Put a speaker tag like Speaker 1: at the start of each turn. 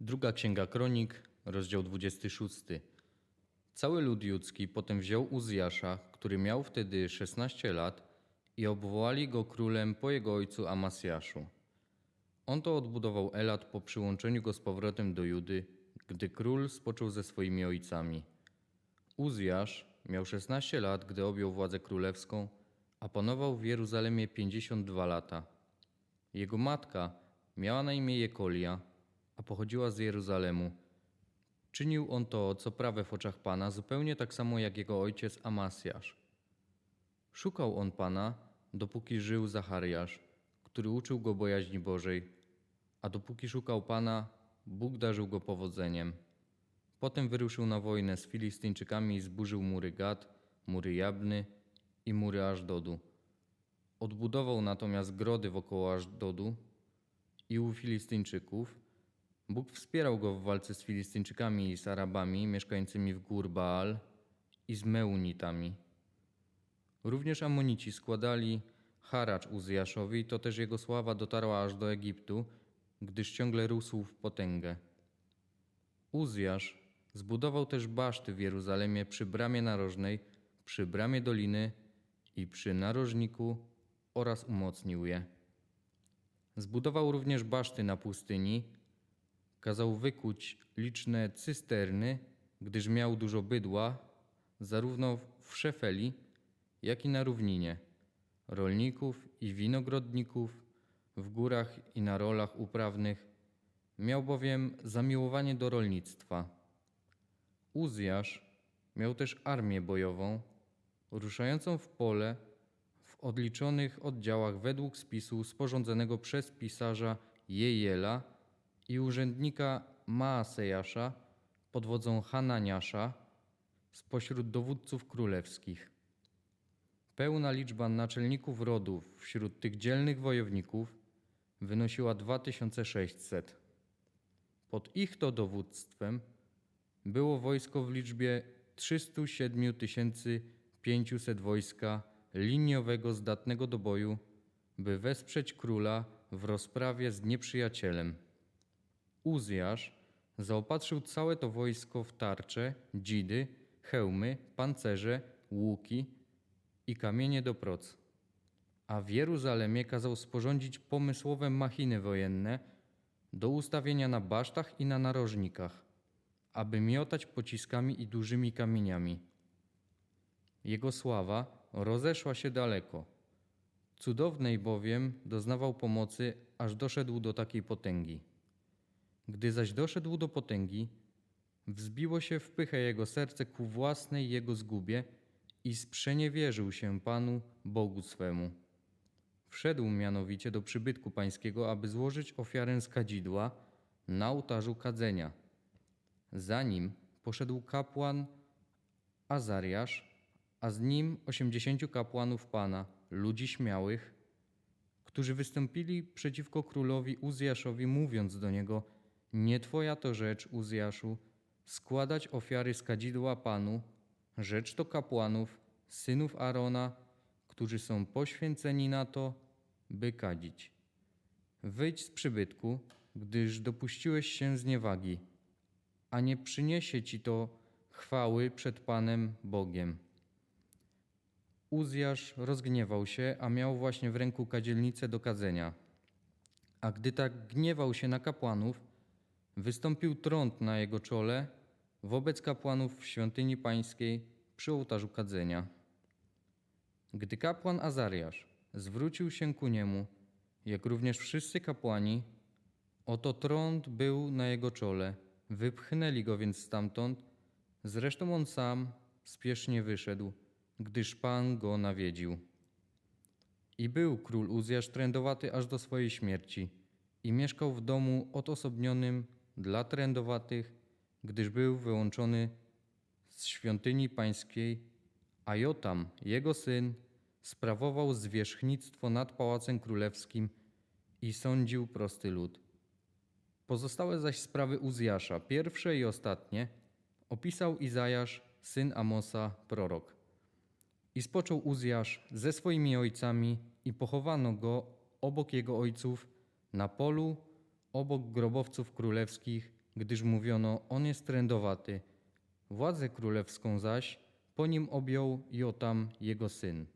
Speaker 1: Druga Księga Kronik, rozdział 26. Cały lud judzki potem wziął Uzjasza, który miał wtedy 16 lat i obwołali go królem po jego ojcu Amasjaszu. On to odbudował Elat po przyłączeniu go z powrotem do Judy, gdy król spoczął ze swoimi ojcami. Uzjasz miał 16 lat, gdy objął władzę królewską, a panował w Jeruzalemie 52 lata. Jego matka miała na imię Jekolia, pochodziła z Jeruzalemu. Czynił on to, co prawe w oczach Pana, zupełnie tak samo jak jego ojciec Amasjasz. Szukał on Pana, dopóki żył Zachariasz, który uczył go bojaźni Bożej, a dopóki szukał Pana, Bóg darzył go powodzeniem. Potem wyruszył na wojnę z Filistyńczykami i zburzył mury Gad, mury Jabny i mury Ażdodu. Odbudował natomiast grody wokoło Ażdodu i u Filistyńczyków. Bóg wspierał go w walce z Filistyńczykami i z Arabami mieszkającymi w gór Baal i z Meunitami. Również Amonici składali haracz Uzjaszowi, to też jego sława dotarła aż do Egiptu, gdyż ciągle rósł w potęgę. Uzjasz zbudował też baszty w Jeruzalemie przy bramie narożnej, przy bramie doliny i przy narożniku oraz umocnił je. Zbudował również baszty na pustyni, kazał wykuć liczne cysterny, gdyż miał dużo bydła, zarówno w Szefeli, jak i na równinie, rolników i winogrodników, w górach i na rolach uprawnych. Miał bowiem zamiłowanie do rolnictwa. Uzjasz miał też armię bojową, ruszającą w pole w odliczonych oddziałach według spisu sporządzonego przez pisarza Jejela i urzędnika Maasejasza pod wodzą Hananiasza spośród dowódców królewskich. Pełna liczba naczelników rodów wśród tych dzielnych wojowników wynosiła 2600. Pod ich to dowództwem było wojsko w liczbie 307 500 wojska liniowego zdatnego do boju, by wesprzeć króla w rozprawie z nieprzyjacielem. Uzjasz zaopatrzył całe to wojsko w tarcze, dzidy, hełmy, pancerze, łuki i kamienie do proc. A w Jeruzalemie kazał sporządzić pomysłowe machiny wojenne do ustawienia na basztach i na narożnikach, aby miotać pociskami i dużymi kamieniami. Jego sława rozeszła się daleko. Cudownej bowiem doznawał pomocy, aż doszedł do takiej potęgi. Gdy zaś doszedł do potęgi, wzbiło się w pychę jego serce ku własnej jego zgubie i sprzeniewierzył się Panu, Bogu swemu. Wszedł mianowicie do przybytku pańskiego, aby złożyć ofiarę z kadzidła na ołtarzu kadzenia. Za nim poszedł kapłan Azariasz, a z nim osiemdziesięciu kapłanów Pana, ludzi śmiałych, którzy wystąpili przeciwko królowi Uzjaszowi, mówiąc do niego: Nie twoja to rzecz, Uzjaszu, składać ofiary z kadzidła Panu, rzecz to kapłanów, synów Arona, którzy są poświęceni na to, by kadzić. Wyjdź z przybytku, gdyż dopuściłeś się zniewagi, a nie przyniesie ci to chwały przed Panem Bogiem. Uzjasz rozgniewał się, a miał właśnie w ręku kadzielnicę do kadzenia. A gdy tak gniewał się na kapłanów, wystąpił trąd na jego czole wobec kapłanów w świątyni pańskiej przy ołtarzu kadzenia. Gdy kapłan Azariasz zwrócił się ku niemu, jak również wszyscy kapłani, oto trąd był na jego czole. Wypchnęli go więc stamtąd, zresztą on sam spiesznie wyszedł, gdyż Pan go nawiedził. I był król Uzjasz trędowaty aż do swojej śmierci i mieszkał w domu odosobnionym dla trędowatych, gdyż był wyłączony z świątyni pańskiej, a Jotam, jego syn, sprawował zwierzchnictwo nad pałacem królewskim i sądził prosty lud. Pozostałe zaś sprawy Uzjasza, pierwsze i ostatnie, opisał Izajasz, syn Amosa, prorok. I spoczął Uzjasz ze swoimi ojcami i pochowano go obok jego ojców na polu, obok grobowców królewskich gdyż mówiono, on jest trędowaty. Władzę królewską zaś po nim objął Jotam, jego syn.